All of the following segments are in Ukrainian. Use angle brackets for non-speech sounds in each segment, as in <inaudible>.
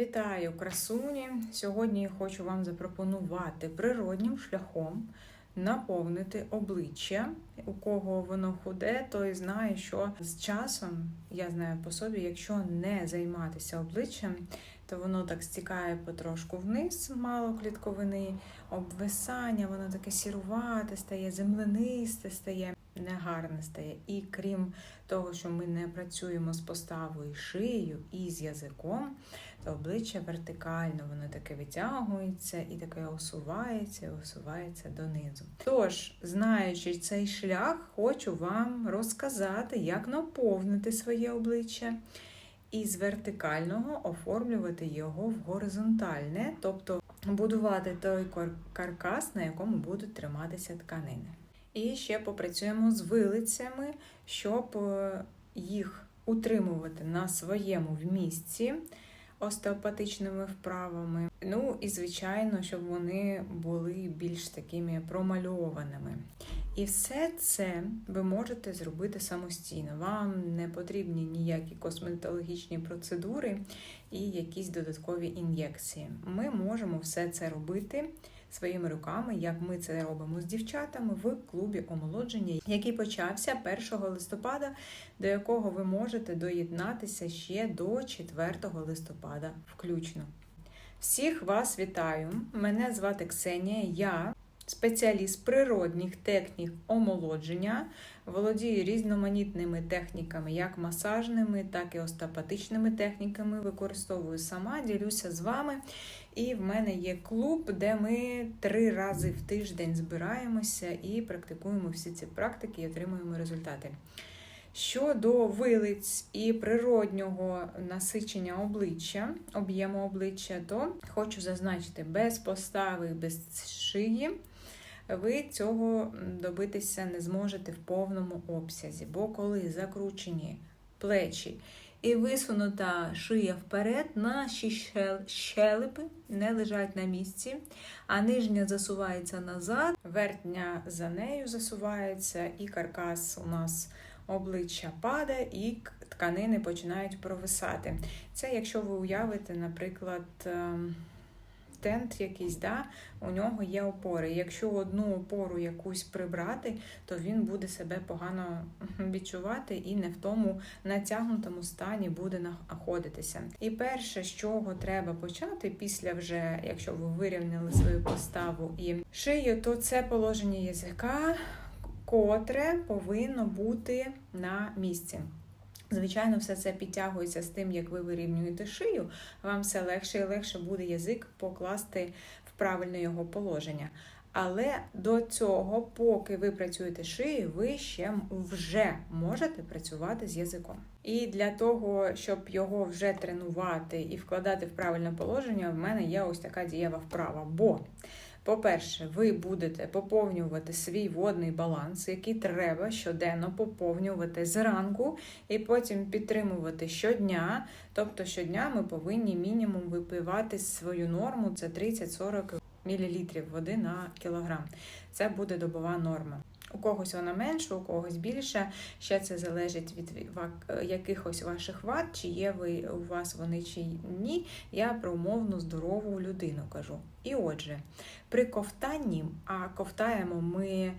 Вітаю, красуні! Сьогодні я хочу вам запропонувати природнім шляхом наповнити обличчя. У кого воно худе, той знає, що з часом, я знаю по собі, якщо не займатися обличчям, то воно так стікає потрошку вниз, мало клітковини, обвисання, воно таке сірувате стає, земленисте стає, негарне стає. І крім того, що ми не працюємо з поставою шиєю і з язиком, то обличчя вертикально, воно таке витягується і таке осувається, і осувається донизу. Тож, знаючи цей шлях, хочу вам розказати, як наповнити своє обличчя. І з вертикального оформлювати його в горизонтальне, тобто будувати той каркас, на якому будуть триматися тканини. І ще попрацюємо з вилицями, щоб е, їх утримувати на своєму вмісці остеопатичними вправами. Ну і, звичайно, щоб вони були більш такими промальованими. І все це ви можете зробити самостійно. Вам не потрібні ніякі косметологічні процедури і якісь додаткові ін'єкції. Ми можемо все це робити своїми руками, як ми це робимо з дівчатами в клубі омолодження, який почався 1 листопада, до якого ви можете доєднатися ще до 4 листопада, включно. Всіх вас вітаю! Мене звати Ксенія. Я спеціаліст природних технік омолодження, володію різноманітними техніками, як масажними, так і остеопатичними техніками. Використовую сама, ділюся з вами. І в мене є клуб, де ми три рази в тиждень збираємося і практикуємо всі ці практики і отримуємо результати. Щодо вилиць і природнього насичення обличчя, об'єму обличчя, то хочу зазначити, без постави, без шиї ви цього добитися не зможете в повному обсязі, бо коли закручені плечі і висунута шия вперед, наші щелепи не лежать на місці, а нижня засувається назад, верхня за нею засувається, і каркас у нас обличчя падає, і тканини починають провисати. Це якщо ви уявите, наприклад. Тент якийсь, да, у нього є опори. Якщо одну опору якусь прибрати, то він буде себе погано <laughs> відчувати і не в тому натягнутому стані буде знаходитися. І перше, з чого треба почати, після вже, якщо ви вирівняли свою поставу і шию, то це положення язика, котре повинно бути на місці. Звичайно, все це підтягується з тим, як ви вирівнюєте шию, вам все легше і легше буде язик покласти в правильне його положення. Але до цього, поки ви працюєте шиєю, ви ще вже можете працювати з язиком. І для того, щоб його вже тренувати і вкладати в правильне положення, в мене є ось така дієва вправа. Бо по-перше, ви будете поповнювати свій водний баланс, який треба щоденно поповнювати зранку, і потім підтримувати щодня. Тобто щодня ми повинні мінімум випивати свою норму це 30-40 мл води на кілограм. Це буде добова норма. У когось вона менша, у когось більша. Ще це залежить від якихось ваших вад, чи є ви у вас вони чи ні. Я про умовну здорову людину кажу. І отже, при ковтанні, а ковтаємо ми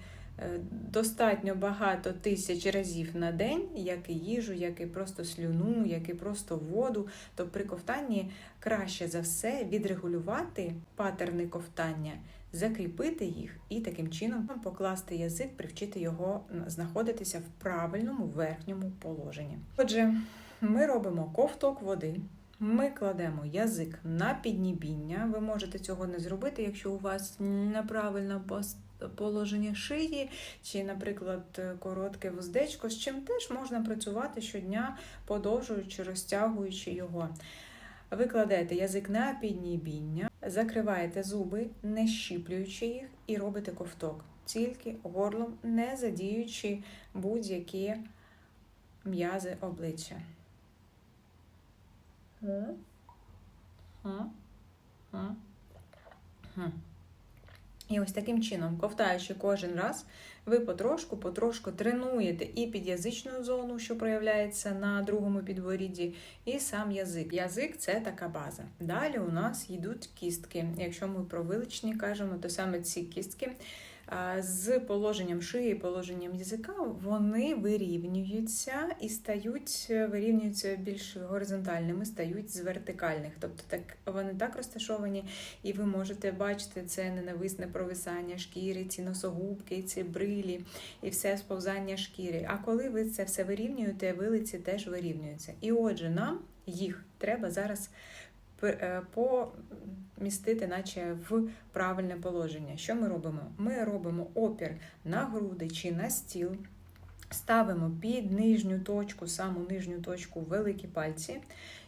достатньо багато тисяч разів на день, як і їжу, як і просто слюну, як і просто воду, то при ковтанні краще за все відрегулювати патерни ковтання закріпити їх і таким чином покласти язик, привчити його знаходитися в правильному верхньому положенні. Отже, ми робимо ковток води. Ми кладемо язик на піднібіння. Ви можете цього не зробити, якщо у вас неправильне положення шиї, чи, наприклад, коротке вуздечко, з чим теж можна працювати щодня, подовжуючи, розтягуючи його. Ви кладете язик на піднібіння, закриваєте зуби, не щіплюючи їх, і робите ковток, тільки горлом, не задіючи будь-які м'язи обличчя. І ось таким чином, ковтаючи кожен раз, ви потрошку, потрошку тренуєте і під'язичну зону, що проявляється на другому підборідді, і сам язик. Язик це така база. Далі у нас йдуть кістки. Якщо ми про виличні кажемо, то саме ці кістки з положенням шиї, положенням язика, вони вирівнюються і стають, вирівнюються більш горизонтальними, стають з вертикальних. Тобто так вони так розташовані, і ви можете бачити це ненависне провисання шкіри, ці носогубки, ці брилі і все сповзання шкіри. А коли ви це все вирівнюєте, вилиці теж вирівнюються. І отже, нам їх треба зараз Е, помістити, наче в правильне положення. Що ми робимо? Ми робимо опір на груди чи на стіл, ставимо під нижню точку, саму нижню точку великі пальці.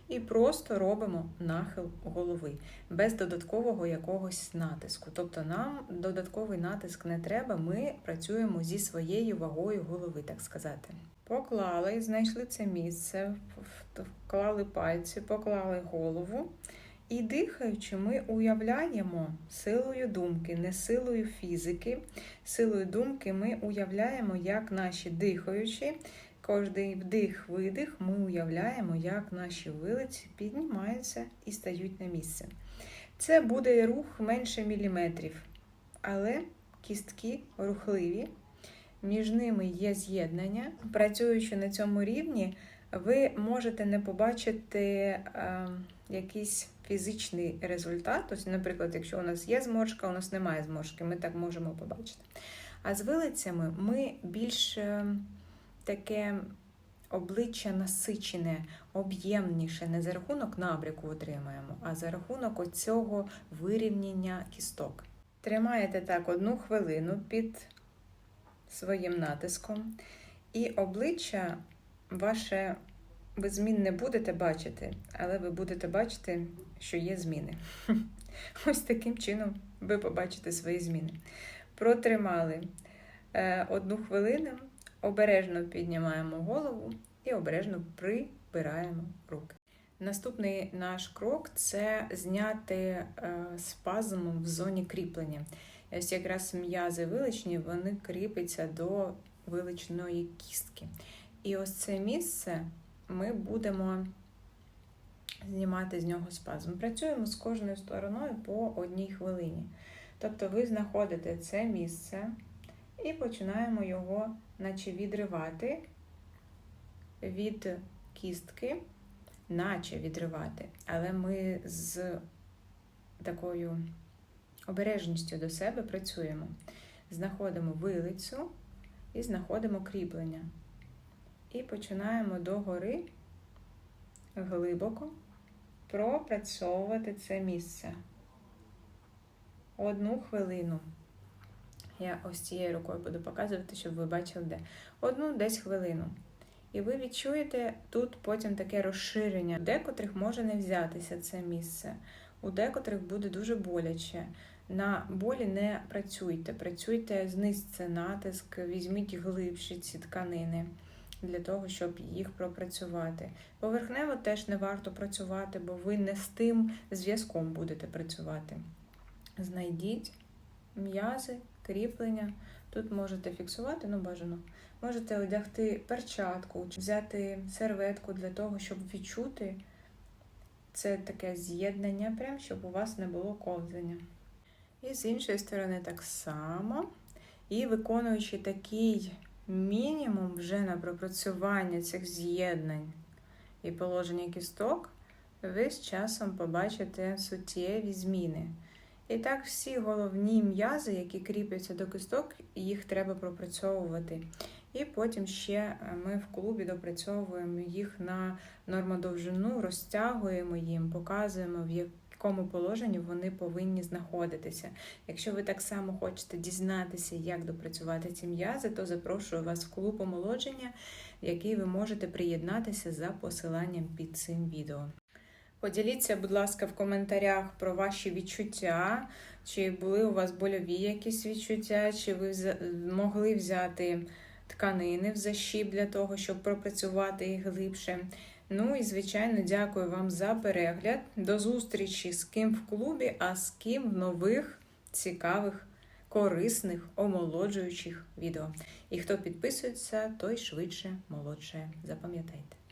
І просто робимо нахил голови без додаткового якогось натиску. Тобто нам додатковий натиск не треба, ми працюємо зі своєю вагою голови, так сказати. Поклали, знайшли це місце, вклали пальці, поклали голову. І дихаючи, ми уявляємо силою думки, не силою фізики. Силою думки ми уявляємо, як наші дихаючі, кожний вдих-видих, ми уявляємо, як наші вилиці піднімаються і стають на місце. Це буде рух менше міліметрів, але кістки рухливі між ними є з'єднання. Працюючи на цьому рівні, ви можете не побачити е, якийсь фізичний результат. Ось, наприклад, якщо у нас є зморшка, у нас немає зморшки, ми так можемо побачити. А з вилицями ми більш е, таке обличчя насичене, об'ємніше, не за рахунок набряку отримаємо, а за рахунок оцього вирівняння кісток. Тримаєте так одну хвилину під своїм натиском. І обличчя ваше ви змін не будете бачити, але ви будете бачити, що є зміни. <laughs> Ось таким чином ви побачите свої зміни. Протримали е, одну хвилину, обережно піднімаємо голову і обережно прибираємо руки. Наступний наш крок це зняти е, спазм в зоні кріплення. Ось якраз м'язи виличні, вони кріпляться до виличної кістки. І ось це місце ми будемо знімати з нього спазм. Працюємо з кожною стороною по одній хвилині. Тобто ви знаходите це місце і починаємо його, наче відривати від кістки, наче відривати. Але ми з такою обережністю до себе працюємо. Знаходимо вилицю і знаходимо кріплення. І починаємо догори глибоко пропрацьовувати це місце. Одну хвилину. Я ось цією рукою буду показувати, щоб ви бачили, де. Одну десь хвилину. І ви відчуєте тут потім таке розширення, декотрих може не взятися це місце, у декотрих буде дуже боляче. На болі не працюйте, працюйте, знизьте натиск, візьміть глибші ці тканини для того, щоб їх пропрацювати. Поверхнево теж не варто працювати, бо ви не з тим зв'язком будете працювати. Знайдіть м'язи, кріплення. Тут можете фіксувати, ну бажано. Можете одягти перчатку, взяти серветку для того, щоб відчути це таке з'єднання, прям, щоб у вас не було ковзання. І з іншої сторони так само. І виконуючи такий мінімум вже на пропрацювання цих з'єднань і положення кісток, ви з часом побачите суттєві зміни. І так, всі головні м'язи, які кріпляться до кісток, їх треба пропрацьовувати. І потім ще ми в клубі допрацьовуємо їх на нормодовжину, розтягуємо їм, показуємо, в якому положенні вони повинні знаходитися. Якщо ви так само хочете дізнатися, як допрацювати ці м'язи, то запрошую вас в клуб омолодження, в який ви можете приєднатися за посиланням під цим відео. Поділіться, будь ласка, в коментарях про ваші відчуття, чи були у вас больові якісь відчуття, чи ви могли взяти тканини в защіп для того, щоб пропрацювати їх глибше. Ну і, звичайно, дякую вам за перегляд. До зустрічі з ким в клубі, а з ким в нових цікавих корисних, омолоджуючих відео. І хто підписується, той швидше молодше. Запам'ятайте.